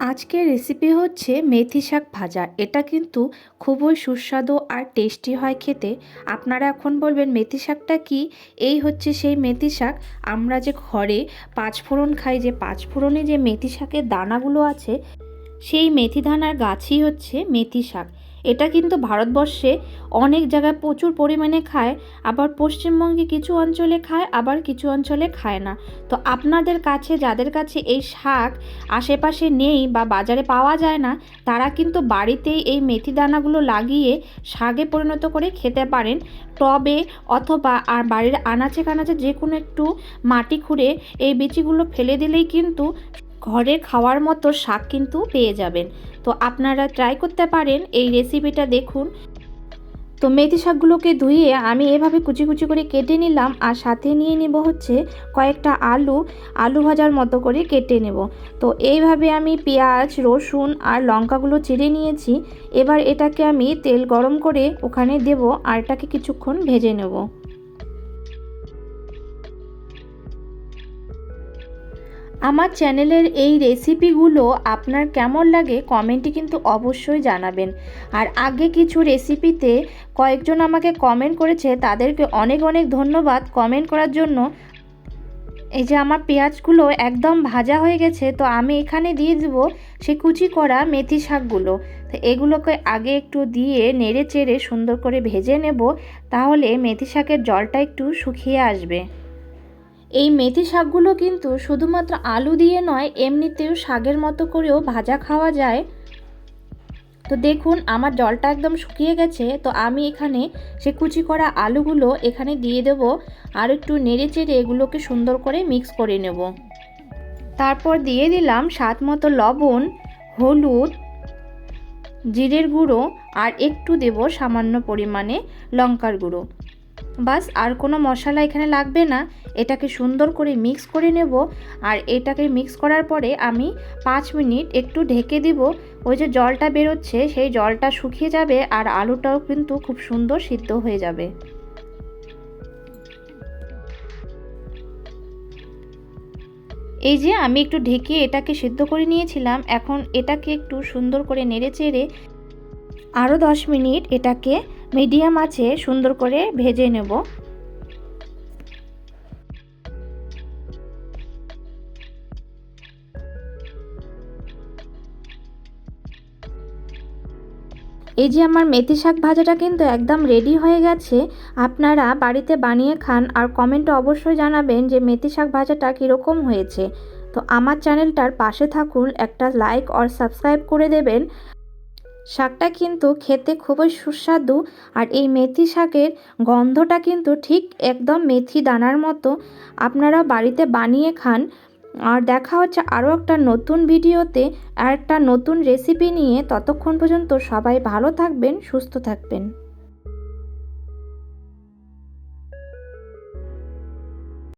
আজকের রেসিপি হচ্ছে মেথি শাক ভাজা। এটা কিন্তু খুবই সুস্বাদু আর টেস্টি হয় খেতে। আপনারা এখন বলবেন, মেথি শাকটা কি? এই হচ্ছে সেই মেথি শাক। আমরা যে ঘরে পাঁচফোড়ন খাই, যে পাঁচফোড়নে যে মেথি শাকের দানাগুলো আছে, সেই মেথি দানার গাছই হচ্ছে মেথি শাক। এটা কিন্তু ভারতবর্ষে অনেক জায়গায় প্রচুর পরিমাণে খায়, আবার পশ্চিমবঙ্গে কিছু অঞ্চলে খায়, আবার কিছু অঞ্চলে খায় না। তো আপনাদের কাছে, যাদের কাছে এই শাক আশেপাশে নেই বা বাজারে পাওয়া যায় না, তারা কিন্তু বাড়িতেই এই মেথি দানাগুলো লাগিয়ে শাকে পরিণত করে খেতে পারেন। টবে অথবা আর বাড়ির আনাচে কানাচে যে কোনো একটু মাটি খুঁড়ে এই বিচিগুলো ফেলে দিলেই কিন্তু ঘরে খাওয়ার মতো শাক কিন্তু পেয়ে যাবেন। তো আপনারা ট্রাই করতে পারেন এই রেসিপিটা দেখুন। তো মেথি শাকগুলোকে ধুয়ে আমি এভাবে কুচি কুচি করে কেটে নিলাম আর সাথে নিয়ে নেব হচ্ছে কয়েকটা আলু। আলু ভাজার মতো করে কেটে নেব। তো এইভাবে আমি পেঁয়াজ, রসুন আর লঙ্কাগুলো চিড়ে নিয়েছি। এবার এটাকে আমি তেল গরম করে ওখানে দেব আর এটাকে কিছুক্ষণ ভেজে নেব। আমার চ্যানেলের এই রেসিপিগুলো আপনার কেমন লাগে কমেন্টে কিন্তু অবশ্যই জানাবেন। আর আগে কিছু রেসিপিতে কয়েকজন আমাকে কমেন্ট করেছে, তাদেরকে অনেক অনেক ধন্যবাদ কমেন্ট করার জন্য। এই যে আমার পেঁয়াজগুলো একদম ভাজা হয়ে গেছে, তো আমি এখানে দিয়ে দেবো সে কুচি করা মেথি শাকগুলো। তো এগুলোকে আগে একটু দিয়ে নেড়ে চেড়ে সুন্দর করে ভেজে নেব, তাহলে মেথি শাকের জলটা একটু শুকিয়ে আসবে। এই মেথি শাকগুলো কিন্তু শুধুমাত্র আলু দিয়ে নয়, এমনিতেও শাকের মতো করেও ভাজা খাওয়া যায়। তো দেখুন, আমার জলটা একদম শুকিয়ে গেছে, তো আমি এখানে সে কুচি করা আলুগুলো এখানে দিয়ে দেব আর একটু নেড়ে চেড়ে এগুলোকে সুন্দর করে মিক্স করে নেব। তারপর দিয়ে দিলাম স্বাদ মতো লবণ, হলুদ, জিরের গুঁড়ো আর একটু দেব সামান্য পরিমাণে লঙ্কার গুঁড়ো। বাস, আর কোনো মশলা এখানে লাগবে না। এটাকে সুন্দর করে মিক্স করে নেব। আর এটাকে মিক্স করার পরে আমি পাঁচ মিনিট একটু ঢেকে দিব। ওই যে জলটা বেরোচ্ছে, সেই জলটা শুকিয়ে যাবে আর আলুটাও কিন্তু খুব সুন্দর সিদ্ধ হয়ে যাবে। এই যে আমি একটু ঢেকে এটাকে সিদ্ধ করে নিয়েছিলাম। এখন এটাকে একটু সুন্দর করে নেড়ে চেড়ে আরও দশ মিনিট এটাকে মিডিয়াম আছে সুন্দর করে ভেজে নেব। এই যে আমার মেথি শাক ভাজাটা কিন্তু একদম রেডি হয়ে গেছে। আপনারা বাড়িতে বানিয়ে খান আর কমেন্টে অবশ্যই জানাবেন যে মেথি শাক ভাজাটা কীরকম হয়েছে। তো আমার চ্যানেলটার পাশে থাকুন, একটা লাইক আর সাবস্ক্রাইব করে দেবেন। শাকটা কিন্তু খেতে খুবই সুস্বাদু আর এই মেথি শাকের গন্ধটা কিন্তু ঠিক একদম মেথি দানার মতো। আপনারা বাড়িতে বানিয়ে খান। আর দেখা হচ্ছে আরও একটা নতুন ভিডিওতে আর একটা নতুন রেসিপি নিয়ে। ততক্ষণ পর্যন্ত সবাই ভালো থাকবেন, সুস্থ থাকবেন।